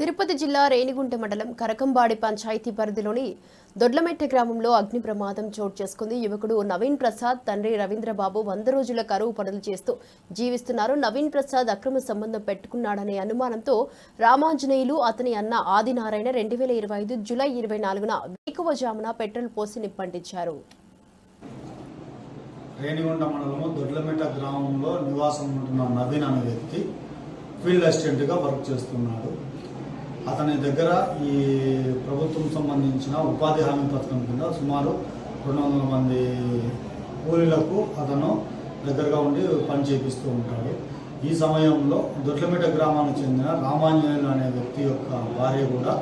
తిరుపతి జిల్లా రేణిగుంట మండలం కరకంబాడి పంచాయతీ పరిధిలోని దొడ్లమెట్ట గ్రామంలో అగ్ని ప్రమాదం చోటు చేసుకుంది. యువకుడు నవీన్ ప్రసాద్ తండ్రి రవీంద్రబాబు వంద రోజుల కరువు పనులు చేస్తూ జీవిస్తున్నారు. నవీన్ ప్రసాద్ అక్రమ సంబంధం పెట్టుకున్నాడనే అనుమానంతో రామాంజనేయులు అతని అన్న ఆదినారాయణ రెండు వేల ఇరవై ఐదు జూలై ఇరవై నాలుగున వేకువజామున పెట్రోల్ పోసి నిప్పంటించారు. రేణిగుంట మండలము దొడ్లమెట గ్రామంలో నివాసం ఉంటున్న నవీన్ అనే వ్యక్తి ఫీల్డ్ అసిస్టెంట్గా వర్క్ చేస్తున్నాడు. అతని దగ్గర ఈ ప్రభుత్వం సంబంధించిన ఉపాధి హామీ పథకం కింద సుమారు రెండు వందల మంది కూలీలకు అతను దగ్గరగా ఉండి పని చేపిస్తూ ఉంటాడు. ఈ సమయంలో దొడ్లమెట గ్రామానికి చెందిన రామాంజనేయులు అనే వ్యక్తి యొక్క భార్య కూడా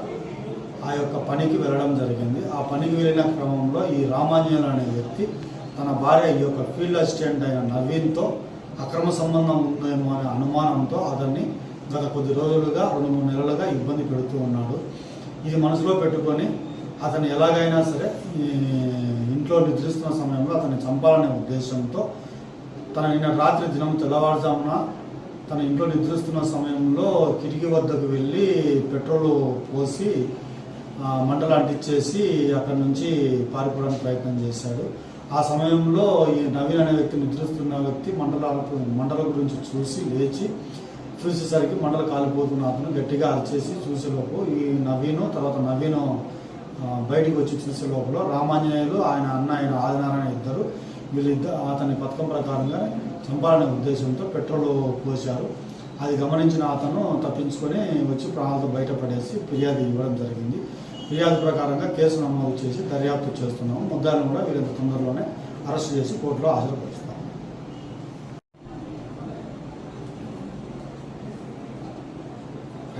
ఆ యొక్క పనికి వెళ్ళడం జరిగింది. ఆ పనికి వెళ్ళిన క్రమంలో ఈ రామాంజనేయులు అనే వ్యక్తి తన భార్య ఈ యొక్క ఫీల్డ్ అసిస్టెంట్ అయిన నవీన్తో అక్రమ సంబంధం ఉందేమో అనే అనుమానంతో అతన్ని గత కొద్ది రోజులుగా రెండు మూడు నెలలుగా ఇబ్బంది పెడుతూ ఉన్నాడు. ఇది మనసులో పెట్టుకొని అతను ఎలాగైనా సరే ఈ ఇంట్లో నిద్రిస్తున్న సమయంలో అతన్ని చంపాలనే ఉద్దేశంతో తన నిన్న రాత్రి దినం తెల్లవారుజామున తన ఇంట్లో నిద్రిస్తున్న సమయంలో కిటికీ వద్దకు వెళ్ళి పెట్రోల్ పోసి మంటలు అంటించేసి అక్కడి నుంచి పారిపోవడానికి ప్రయత్నం చేశాడు. ఆ సమయంలో ఈ నవీన్ అనే వ్యక్తి నిద్రిస్తున్న వ్యక్తి మంటల మంటల గురించి చూసి లేచి చూసేసరికి మండల కాలిపోతున్న అతను గట్టిగా అరిచేసి చూసేలోపు ఈ నవీను తర్వాత నవీను బయటికి వచ్చి చూసే లోపల రామాంజనేయులు ఆయన అన్న ఆయన ఆదినారాయణ ఇద్దరు వీళ్ళిద్దరు అతని పథకం ప్రకారంగా చంపాలనే ఉద్దేశంతో పెట్రోల్ పోశారు. అది గమనించిన అతను తప్పించుకొని వచ్చి ప్రాణాలతో బయటపడేసి ఫిర్యాదు ఇవ్వడం జరిగింది. ఫిర్యాదు ప్రకారంగా కేసు నమోదు చేసి దర్యాప్తు చేస్తున్నాము. ముద్దాలను కూడా వీళ్ళంత తొందరలోనే అరెస్ట్ చేసి కోర్టులో హాజరు